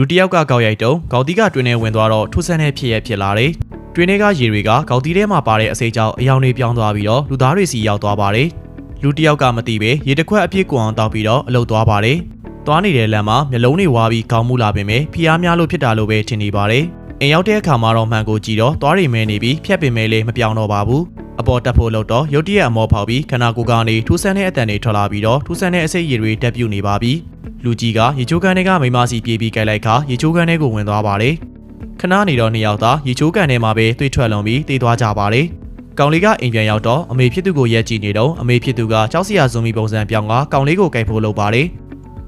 လူတစ်ယောက်ကကောက်ရိုက်တုံးကောက်တီးကတွင်ထဲဝင်သွားတော့ထိုးဆန်းတဲ့ဖြစ်ရဖြစ်လာတယ်တွင်ထဲကရေတွေကကောက်တီးထဲမှာပါတဲ့အစိမ်းကြောင့်အယောင်တွေပြောင်းသွားပြီးတော့လူသားတွေစီရောက်သွားပါတယ်လူတစ်ယောက်ကမသိပဲရေတစ်ခွက်အပြည့်ကွန်အောင်တောက်ပြီးတော့အလုတ်သွားပါတယ်သွားနေတဲ့လမ်းမှာမျက်လုံးတွေဝါပြီးခေါင်းမူလာပင်ပဲဖျားများလို့ဖြစ်တာလို့ပဲထင်နေပါတယ်အိမ်ရောက်တဲ့အခါမှာတော့မှန်ကိုကြည့်တော့သွားရိမဲနေပြီးဖြတ်ပင်မဲလေးမပြောင်းတော့ပါဘူးအပေါ်တက်ဖို့လို့တော့ရုတ်တရက်အမောဖောက်ပြီးခန္ဓာကိုယ်ကနေထူးဆန်းတဲ့အတန်တွေထွက်လာပြီးတော့ထူးဆန်းတဲ့အစိတ်ရည်တွေတက်ပြုတ်နေပါပြီ လူကြီးကရေချိုးကန်တွေကမိမစီပြေးပြီးကြိုက်လိုက်ခါရေချိုးကန်တွေကိုဝင်သွားပါတယ်ခဏနေတော့နှစ်ယောက်သားရေချိုးကန်ထဲမှာပဲတွေ့ထွက်လွန်ပြီးတေးသွားကြပါတယ်ကောင်လေးကအိမ်ပြန်ရောက်တော့အမေဖြစ်သူကိုရက်ကြည့်နေတော့အမေဖြစ်သူကကြောက်စရာဇွန်မီပုံစံပြောင်းကကောင်လေးကိုကြိုက်ဖို့လုပ်ပါတယ်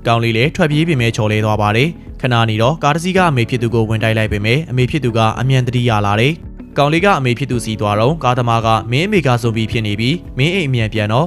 ကောင်လေးလည်းထွက်ပြေးပြင်မဲ့ချော်လဲသွားပါတယ်ခဏနေတော့ကားတစ်စီးကအမေဖြစ်သူကိုဝင်တိုက်လိုက်ပေမဲ့အမေဖြစ်သူကအမြန်တတိရလာတယ်။ကောင်လေးကအမေဖြစ်သူစီသွားတော့ကားသမားကမင်းအမေကဇွန်ဘီဖြစ်နေပြီးမင်းအိမ်အမြန်ပြန်တော့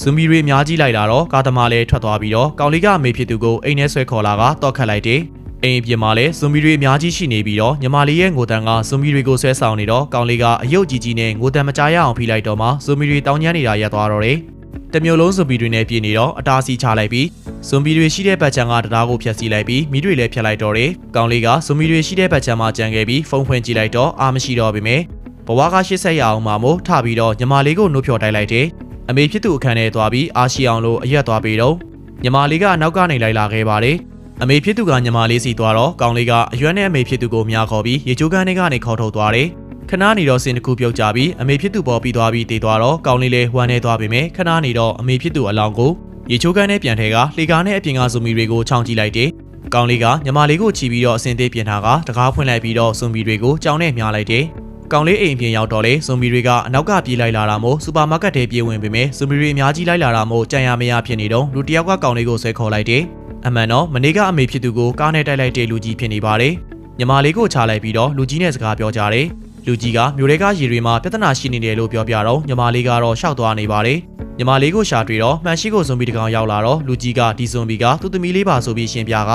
ဇွန်ဘီတွေအများကြီးလိုက်လာတော့ကားသမားလည်းထွက်သွားပြီးတော့ကောင်လေးကအမေဖြစ်သူကိုအိမ်ထဲဆွဲခေါ်လာကတော့ခတ်လိုက်တယ်။အိမ်အပြင်မှာလည်းဇွန်ဘီတွေအများကြီးရှိနေပြီးတော့ညီမလေးရဲ့ငိုတန်ကဇွန်ဘီတွေကိုဆွဲဆောင်နေတော့ကောင်လေးကအယုတ်ကြီးကြီးနဲ့ငိုတန်မကြားရအောင်ဖိလိုက်တော့မှဇွန်ဘီတွေတောင်းကျမ်းနေတာရပ်သွားတော့တယ်။တမျိုးလုံးဇွန်ဘီတွေနဲ့ပြည်နေတော့အတားစီချလိုက်ပြီးဇွန်ဘီတွေရှိတဲ့ဘက်ချန်ကတရားကိုဖျက်ဆီးလိုက်ပြီးမိတွေလည်းဖျက်လိုက်တော့တယ်။ကောင်လေးကဇွန်ဘီတွေရှိတဲ့ဘက်ချန်မှာကြံခဲ့ပြီးဖုန်းဖွင့်ကြည့်လိုက်တော့အာမရှိတော့ပေမဲ့ဘဝကရှစ်ဆက်ရအောင်မှမို့ထပြီးတော့ညီမလေးကိုနှုတ်ဖြော်တိုက်လိုက်တယ်။ အမေဖြစ်သူအခန်းထဲသွားပြီးအာရှိအောင်လို့အရက်သွားပြီးတော့ညီမလေးကအနောက်ကနေလိုက်လာခဲ့ပါတယ်။အမေဖြစ်သူကညီမလေးစီသွားတော့ကောင်လေးကအရွက်နဲ့အမေဖြစ်သူကိုမြားခေါ်ပြီးရေချိုးကန်းထဲကနေခေါ်ထုတ်သွားတယ်။ခဏနေတော့စင်တစ်ခုပြုတ်ကြပြီးအမေဖြစ်သူပေါ်ပြီးသွားပြီးတည်သွားတော့ကောင်လေးလည်းဝမ်းနေသွားပြီမဲ့ခဏနေတော့အမေဖြစ်သူအလောင်းကိုရေချိုးကန်းထဲပြန်ထဲကလှေကားနဲ့အပြင်ကဇူမီတွေကိုခြောင်ကြည့်လိုက်တယ်။ကောင်လေးကညီမလေးကိုချီပြီးတော့အစင်သေးပြင်ထားကတကားဖွင့်လိုက်ပြီးတော့ဇူမီတွေကိုကြောင်းနဲ့မြားလိုက်တယ်။ ကောင်လေးအိမ်ပြင်ရောက်တော့လေဇူမီတွေကအနောက်ကပြေးလိုက်လာတာမို့စူပါမားကတ်ထဲပြေးဝင်ပေမဲ့ဇူမီတွေအများကြီးလိုက်လာတာမို့ကြံရမရဖြစ်နေတော့လူတစ်ယောက်ကကောင်လေးကိုဆွဲခေါ်လိုက်တယ်။အမှန်တော့မနေ့ကအမေဖြစ်သူကိုကားနဲ့တိုက်လိုက်တဲ့လူကြီးဖြစ်နေပါတယ်။ညီမလေးကိုချလိုက်ပြီးတော့လူကြီးနဲ့စကားပြောကြတယ်။လူကြီးကမြို့တွေကရေတွေမှာပြဿနာရှိနေတယ်လို့ပြောပြတော့ညီမလေးကတော့ရှောက်သွားနေပါတယ်။ညီမလေးကိုရှာတွေ့တော့မှန်ရှိကိုဇွန်ဘီတကောင်ရောက်လာတော့လူကြီးကဒီဇွန်ဘီကသူ့သမီးလေးပါဆိုပြီးရှင်းပြက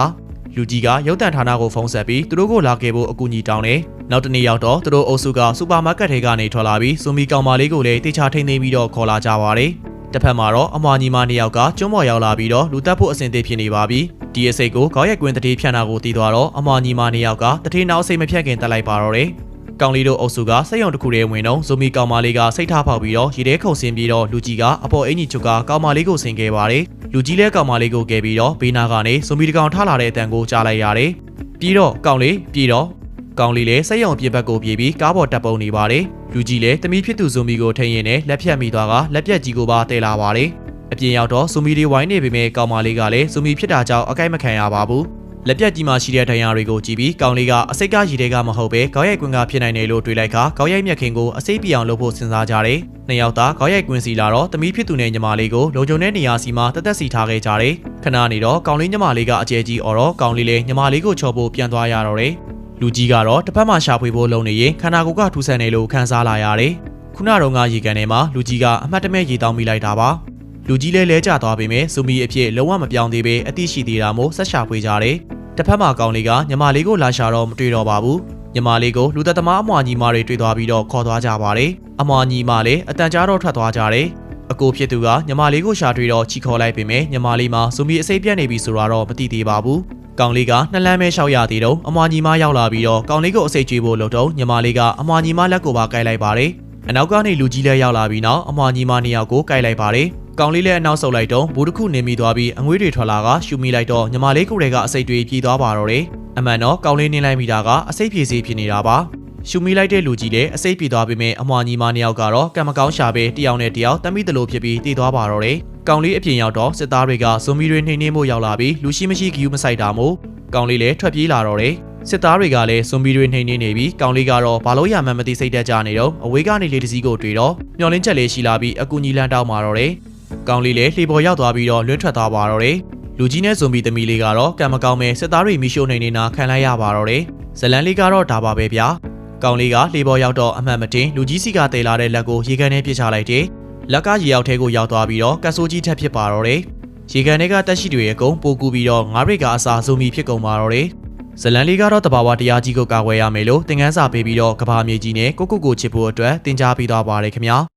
လူကြီးကရုတ်တံဌာနကိုဖုန်းဆက်ပြီးသူတို့ကိုလာခဲ့ဖို့အကူအညီတောင်းတယ်။နောက်တနေ့ရောက်တော့သူတို့အုပ်စုကစူပါမားကတ်ထဲကနေထွက်လာပြီးဇွန်ဘီကောင်မလေးကိုလည်းတေချာထိန်းသိမ်းပြီးတော့ခေါ်လာကြပါတယ်။တစ်ဖက်မှာတော့အမွာညီမနှစ်ယောက်ကကျွန်းပေါ်ရောက်လာပြီးတော့လူတက်ဖို့အဆင်သင့်ဖြစ်နေပါပြီ။ဒီအစိတ်ကိုခေါက်ရက်ကွင်းတတိဖြန့်တာကိုတည်သွားတော့အမွာညီမနှစ်ယောက်ကတတိနောက်စိတ်မဖြတ်ခင်တက်လိုက်ပါတော့တယ်။ ကောင်လေးတို့အုပ်စုကစိတ်ရုံတစ်ခုတည်းဝင်တော့ဇိုမီကောင်မလေးကစိတ်ထားဖောက်ပြီးတော့ရေထဲခုန်ဆင်းပြီးတော့လူကြီးကအပေါ်အင်ကြီးချုပ်ကကောင်မလေးကိုဆင်ခဲ့ပါတယ်။လူကြီးလည်းကောင်မလေးကိုကယ်ပြီးတော့ဘေးနာကနေဇိုမီတကောင်ထလာတဲ့အတန်ကိုကြားလိုက်ရတယ်။ပြီးတော့ကောင်လေးပြီးတော့ကောင်လေးလည်းစိတ်ရုံပြစ်ဘက်ကိုပြေးပြီးကားပေါ်တက်ပုံနေပါတယ်။လူကြီးလည်းတမီးဖြစ်သူဇိုမီကိုထိန်ရင်နဲ့လက်ဖြတ်မိသွားကလက်ပြက်ကြီးကိုပါတဲလာပါတယ်။အပြင်ရောက်တော့ဇိုမီတွေဝိုင်းနေပေမဲ့ကောင်မလေးကလည်းဇိုမီဖြစ်တာကြောင့်အကိုက်မခံရပါဘူး။ လက်ပြက်ကြီးမှရှိတဲ့ဒဏ်ရာတွေကိုကြည့်ပြီးကောင်လေးကအစိတ်ကရည်တွေကမဟုတ်ပဲခေါက်ရိုက်ကွင်းကဖြစ်နိုင်တယ်လို့တွေးလိုက်ကခေါက်ရိုက်မြက်ခင်ကိုအစိတ်ပြအောင်လုပ်ဖို့စဉ်းစားကြတယ်။နှစ်ယောက်သားခေါက်ရိုက်ကွင်းစီလာတော့တမီးဖြစ်သူနဲ့ညီမလေးကိုလုံခြုံတဲ့နေရာစီမှာတက်တက်စီထားခဲ့ကြတယ်။ခဏနေတော့ကောင်လေးညီမလေးကအကျဲကြီးအော်တော့ကောင်လေးလည်းညီမလေးကိုချော်ဖို့ပြန်သွားရတော့တယ်။လူကြီးကတော့တစ်ဖက်မှာရှာဖွေဖို့လုံနေရင်ခန္ဓာကိုယ်ကထူဆန်နေလို့ခံစားလာရတယ်။ခုနတုန်းကရေကန်ထဲမှာလူကြီးကအမှတ်တမဲ့ရေတောင်းမိလိုက်တာပါ။လူကြီးလည်းလဲကျသွားပေမဲ့ဇူမီအဖြစ်လုံးဝမပြောင်းသေးပဲအသိရှိသေးတာမို့ဆက်ရှာဖွေကြတယ်။ တစ်ဖက်မှာကောင်လေးကညီမလေးကိုလာရှာတော့မတွေ့တော့ပါဘူး။ညီမလေးကိုလူသက်သမားအမွာညီမတွေတွေ့သွားပြီးတော့ခေါ်သွားကြပါတယ်။အမွာညီမလည်းအတန်ကြားတော့ထွက်သွားကြတယ်။အကိုဖြစ်သူကညီမလေးကိုရှာတွေ့တော့ချီခေါ်လိုက်ပေမဲ့ညီမလေးမှာဇူမီအစိပ်ပြတ်နေပြီဆိုတော့မသိသေးပါဘူး။ကောင်လေးကနှစ်လမ်းပဲလျှောက်ရသေးတော့အမွာညီမရောက်လာပြီးတော့ကောင်လေးကိုအစိပ်ကျွေးဖို့လုပ်တော့ညီမလေးကအမွာညီမလက်ကိုပါကိုက်လိုက်ပါတယ်။အနောက်ကနေလူကြီးလည်းရောက်လာပြီးနောက်အမွာညီမနှစ်ယောက်ကိုကိုက်လိုက်ပါတယ်။ ကောင်လေးလည်းအနောက်ဆုတ်လိုက်တော့ဘူတစ်ခုနေမိသွားပြီးအငွေးတွေထွက်လာကရှူမိလိုက်တော့ညီမလေးကိုယ်တည်းကအစိပ်တွေပြေးသွားပါတော့တယ်။အမှန်တော့ကောင်လေးနင်းလိုက်မိတာကအစိပ်ပြေစီဖြစ်နေတာပါ။ရှူမိလိုက်တဲ့လူကြီးလည်းအစိပ်ပြေသွားပေမဲ့အမွာညီမနှစ်ယောက်ကတော့ကံမကောင်းရှာပဲတယောက်နဲ့တယောက်တမိတလို့ဖြစ်ပြီးတည်သွားပါတော့တယ်။ကောင်လေးအပြင်ရောက်တော့စစ်သားတွေကဇွန်မီတွေနှိမ်နှင်းမှုရောက်လာပြီးလူရှိမရှိဂီယူမဆိုင်တာမို့ကောင်လေးလည်းထွက်ပြေးလာတော့တယ်။စစ်သားတွေကလည်းဇွန်ဘီတွေနှိမ်နှင်းနေပြီးကောင်လေးကတော့ဘာလို့ရမှန်းမသိစိတ်တက်ကြနေတော့အဝေးကနေလေတစည်းကိုတွေ့တော့မျောလင်းချက်လေးရှိလာပြီးအကူကြီးလန်းတောက်มาတော့တယ်။ ကောင်လေးလည်းလှေပေါ်ရောက်သွားပြီးတော့လွင့်ထွက်သွားပါတော့တယ်။လူကြီးနဲ့ဇွန်ဘီသမီးလေးကတော့ကံမကောင်းမဲ့စစ်သားတွေမိရှို့နေနေတာခံလိုက်ရပါတော့တယ်။ဇလန်လေးကတော့ဒါပါပဲဗျာ။ကောင်လေးကလှေပေါ်ရောက်တော့အမှန်မတင်လူကြီးစီကတည်လာတဲ့လက်ကိုရေကန်ထဲပစ်ချလိုက်တယ်။လက်ကရေရောက်ထဲကိုရောက်သွားပြီးတော့ကတ်ဆိုးကြီးထက်ဖြစ်ပါတော့တယ်။ရေကန်ထဲကတက်ရှိတွေရဲ့ကုန်းပိုကူပြီးတော့ငါးရိတ်ကအစာဇုံမီဖြစ်ကုန်ပါတော့တယ်။ဇလန်လေးကတော့တဘာဝတရားကြီးကိုကာကွယ်ရမယ်လို့သင်ခန်းစာပေးပြီးတော့ကဘာမြေကြီးနဲ့ကိုကိုကိုချစ်ဖို့အတွက်တင် जा ပေးသွားပါတယ်ခင်ဗျာ။